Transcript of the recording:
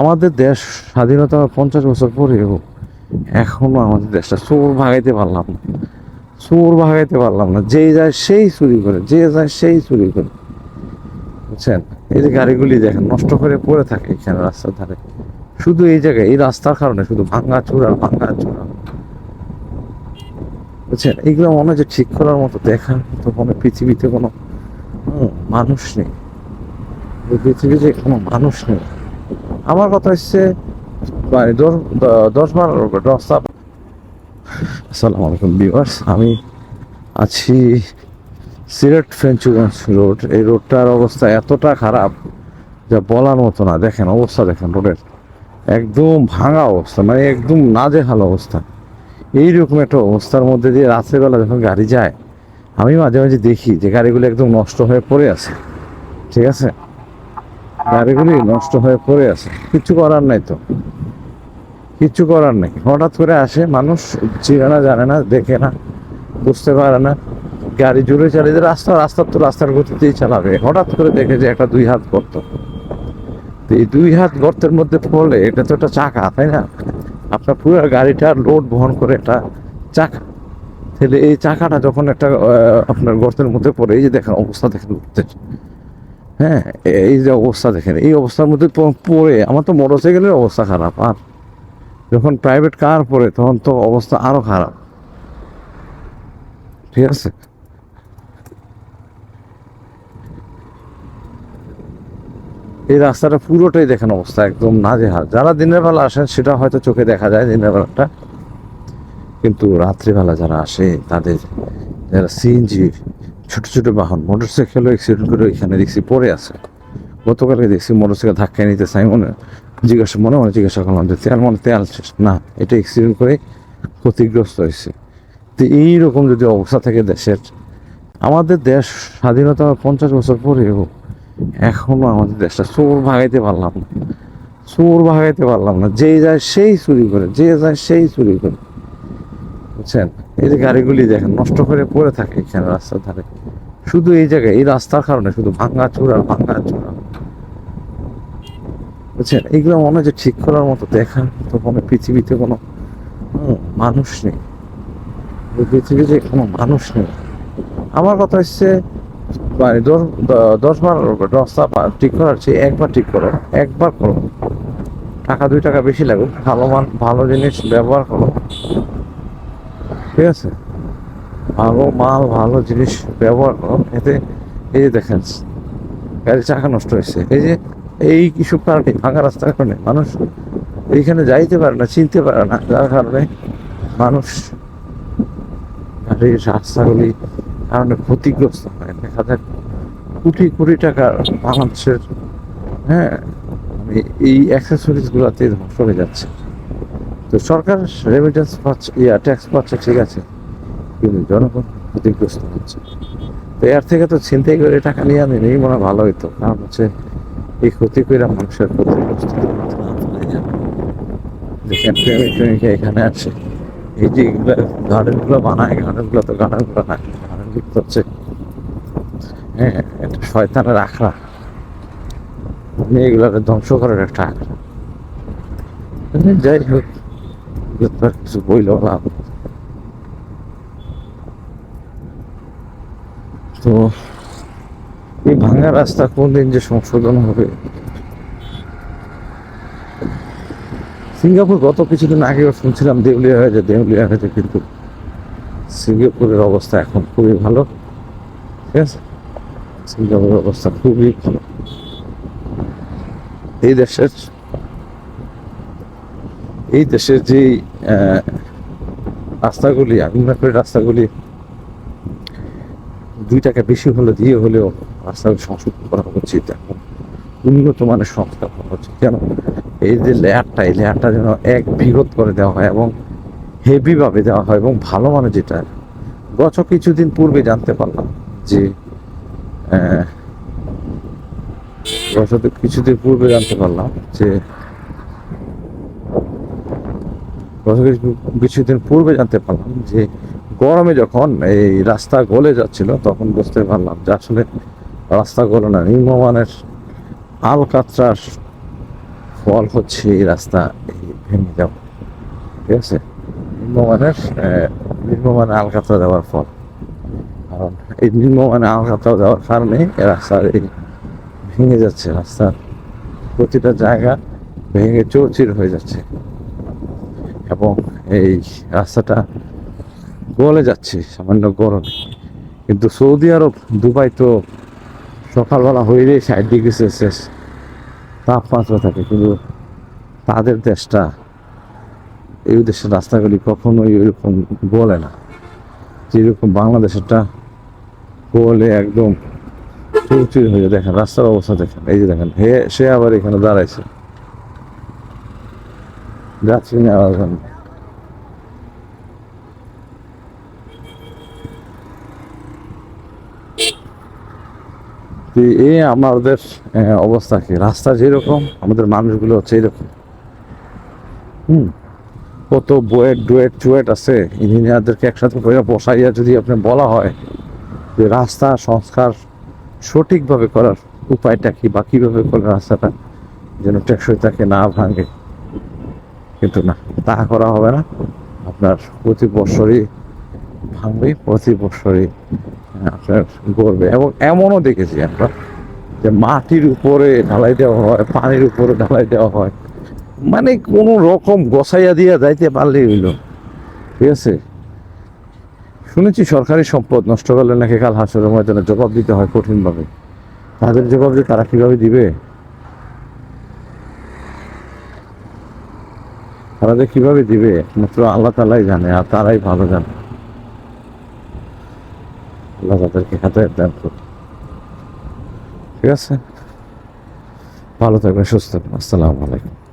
আমাদের দেশ স্বাধীনতা পঞ্চাশ বছর পরেও এখনও আমাদের দেশটা চোর ভাগাইতে পারলাম না। চোর ভাগাইতে পারলাম না। যে যায় সেই চুরি করে, যে যায় সেই চুরি করে। বুঝছেন? এই যে গাড়িগুলি দেখেন, নষ্ট করে পড়ে থাকে এখানে রাস্তার ধারে। শুধু এই জায়গায়, এই রাস্তার কারণে শুধু ভাঙ্গা চূড়া ভাঙ্গা চূড়া বুঝছেন? এইগুলো মনে হয় যে ঠিক করার মতো দেখার মতো কোনো পৃথিবীতে কোনো মানুষ নেই। পৃথিবীতে কোনো মানুষ নেই। আমার কথা হচ্ছে মানে দশ বারো রাস্তা আসসালামু আলাইকুম, ভিউয়ার্স। আমি আছি সিলেট ফ্রেঞ্চুগঞ্জ রোড। এই রোডটার অবস্থা এতটা খারাপ যা বলার মতো না। দেখেন অবস্থা, দেখেন রোডের একদম ভাঙা অবস্থা মানে একদম নাজেহাল অবস্থা। এইরকম একটা অবস্থার মধ্যে দিয়ে রাত্রেবেলা যখন গাড়ি যায়, আমি মাঝে মাঝে দেখি যে গাড়িগুলো একদম নষ্ট হয়ে পড়ে আছে। ঠিক আছে? গাড়িগুলি নষ্ট হয়ে পড়ে আছে। কিচ্ছু করার নাই তো। কিচ্ছু করার নেই। হঠাৎ করে আসে মানুষ, চিনে না, জানে না, দেখে না, বুঝতে পারে না। গাড়ি জুড়ে চালিয়ে রাস্তা রাস্তার তো রাস্তার গতিতেই চালাবে। হঠাৎ করে দেখে যে একটা দুই হাত গর্ত। তো এই দুই হাত গর্তের মধ্যে পড়লে এটা তো একটা চাকা, তাই না? আপনার পুরো গাড়িটা লোড বহন করে একটা চাকা। তাহলে এই চাকাটা যখন একটা আপনার গর্তের মধ্যে পড়ে, এই যে দেখেন অবস্থা দেখেন। উঠতে হ্যাঁ এই যে অবস্থা দেখেন, এই অবস্থার মধ্যে পড়ে, আমার তো মোটরসাইকেলের অবস্থা খারাপ, আর যখন প্রাইভেট কার পড়ে, তখন তো অবস্থা আরও খারাপ। ঠিক আছে? এই রাস্তাটা পুরোটাই দেখেন অবস্থা একদম নাজেহাল। যারা দিনের বেলা আসেন, সেটা হয়তো চোখে দেখা যায় দিনের বেলাটা। কিন্তু রাত্রিবেলা যারা আসে, তাদের, যারা সিএনজি ছোট ছোট বাহন মোটরসাইকেলও অ্যাক্সিডেন্ট করে এখানে দেখছি পড়ে আছে। গতকালকে দেখছি মোটরসাইকেল ধাক্কায় নিতে চাই মনে জিজ্ঞাসা মনে মনে জিজ্ঞাসা করলাম যে তেল মনে তেল শেষ। না, এটা অ্যাক্সিডেন্ট করে ক্ষতিগ্রস্ত হয়েছে। তো এইরকম যদি অবস্থা থাকে দেশের, আমাদের দেশ স্বাধীনতা পঞ্চাশ বছর পরেও এখনও আমাদের দেশটা চোর ভাগাইতে পারলাম না। চোর ভাগাইতে পারলাম না। যে যায় সেই চুরি করে, যে যায় সেই চুরি করে। বুঝছেন? এই যে গাড়িগুলি দেখেন, নষ্ট করে পড়ে থাকে এখানে রাস্তার ধারে। শুধু এই জায়গায়, এই রাস্তার কারণে শুধু ভাঙ্গা চূড়া ভাঙ্গা চূড়া। বুঝছেন? এইগুলো মনে যে ঠিক করার মতো দেখার মতো কোনো পৃথিবীতে কোনো মানুষ নেই। পৃথিবীতে কোনো মানুষ নেই। আমার কথা হচ্ছে মানে দশ, দ- দশ বার রাস্তা ঠিক করার চেয়ে একবার ঠিক করো, একবার করো। টাকা, দুই টাকা বেশি লাগুক, ভালো মান, ভালো জিনিস ব্যবহার করো। ঠিক আছে? ভালো মাল, ভালো জিনিস ব্যবহার করো। এতে এই যে দেখেন, গাড়ির চাকা নষ্ট হয়েছে। এই যে এই কিছু কারণে, ভাঙা রাস্তার কারণে মানুষ এইখানে যাইতে পারে না, চিনতে পারে না। যার কারণে মানুষ গাড়ির রাস্তাগুলি কারণে ক্ষতিগ্রস্ত হয়। দেখা যায় কোটি কোটি টাকা বাংলাদেশের হ্যাঁ এই অ্যাক্সেসরিজ গুলাতে ধ্বংস হয়ে যাচ্ছে। তো সরকার রেমিটেন্স পাচ্ছে ইয়া ট্যাক্স পাচ্ছে, ঠিক আছে। কিন্তু জনগণ ক্ষতিগ্রস্ত হচ্ছে। তো এর থেকে তো ছিনতাই করে টাকা নিয়ে আমি নেই, মনে ভালো হইতো। কারণ হচ্ছে এই ক্ষতি করে মানুষের ক্ষতিগ্রস্ত এখানে আছে। এই যে এগুলো গার্ডেনগুলো বানায় গার্ডেনগুলো তো গার্ডেনগুলো না, গার্ডেনগুলো তো হচ্ছে। হ্যাঁ একটা শয়তানের আখড়া। আমি এগুলোকে ধ্বংস করার একটা আখড়া। যাই হোক। তো এই ভাঙা রাস্তা কোন দিন যে সংশোধন হবে। সিঙ্গাপুর গত কিছুদিন আগেও শুনছিলাম দেউলিয়া হয়েছে দেউলিয়া হয়েছে, কিন্তু সিঙ্গাপুরের অবস্থা এখন খুবই ভালো। ঠিক আছে? সিঙ্গাপুরের অবস্থা খুবই ভালো। এই দেশের এই দেশের যে রাস্তাগুলি আমি রাস্তাগুলি দুই টাকা বেশি হলে, দিয়ে হলেও রাস্তাগুলি সংশোধন করা উচিত। উন্নত মানের সংস্কার করা উচিত। কেন? এই যে লেয়ারটা এই লেয়ারটা যেন এক বৃহৎ করে দেওয়া হয় এবং হেভিভাবে দেওয়া হয় এবং ভালো মানে যেটা। গত কিছুদিন পূর্বে জানতে পারলাম যে গত কিছুদিন পূর্বে জানতে পারলাম যে কিছুদিন পূর্বে জানতে পারলাম যে গরমে যখন এই রাস্তা গলে যাচ্ছিল, তখন বুঝতে পারলাম যে আসলে রাস্তা গলে না, নিম্নমানের আল কাতরার ফল হচ্ছে এই রাস্তা এই ভেঙে যাওয়া। ঠিক আছে? নিম্নমানের নিম্নমানের আলকাতরা দেওয়ার ফল। কারণ এই নিম্নমানের আলকাতরা দেওয়ার কারণে রাস্তার এই ভেঙে যাচ্ছে, রাস্তার প্রতিটা জায়গা ভেঙে চৌচির হয়ে যাচ্ছে। এবং এই রাস্তাটা গলে যাচ্ছে, সামান্য গরমে। কিন্তু সৌদি আরব, দুবাই তো সকালবেলা হইলে ষাট ডিগ্রি সেলসিয়াস তাপমাত্রা থাকে, কিন্তু তাদের দেশটা, এই দেশের রাস্তাগুলি কখনোই ওইরকম গলে না। যেরকম বাংলাদেশেরটা গলে একদম চৌচির হয়ে। দেখেন, রাস্তার অবস্থা দেখেন, এই যে দেখেন, হে, সে আবার এখানে দাঁড়াইছে। যাচ্ছি না আবার ওখানে। তো এই আমাদের অবস্থা কি? রাস্তা যেরকম, আমাদের মানুষগুলো হচ্ছে এরকম হুম, কত বুয়েট ডুয়েট চুয়েট আছে। ইঞ্জিনিয়ারদেরকে একসাথে বসাইয়া যদি আপনি বলা হয় যে রাস্তা সংস্কার সঠিকভাবে করার উপায়টা কি বা কীভাবে করলে রাস্তাটা যেন টেকসই থাকে, না ভাঙে। কিন্তু না তা করা হবে না। আপনার প্রতি বছরই ভাঙবে, প্রতি বছরই আপনার গড়বে। এবং এমনও দেখেছি আমরা যে মাটির উপরে ঢালাই দেওয়া হয়, পানির উপরে ঢালাই দেওয়া হয়। মানে কোনো রকম গোসাইয়া দিয়ে যাইতে পারলেই হইল। ঠিক আছে? শুনেছি সরকারি সম্পদ নষ্ট করলে নাকি কাল হাসরের ময়দানে জবাব দিতে হয় কঠিনভাবে। তাদের জবাব দিয়ে তারা কীভাবে দিবে? তারা যে কীভাবে দিবে, মাত্র আল্লাহ তালাই জানে আর তারাই ভালো জানে। আল্লাহ তাদেরকে হাতে দান করুন ঠিক আছে? ভালো থাকবেন, সুস্থ থাকবেন। আসসালামু আলাইকুম।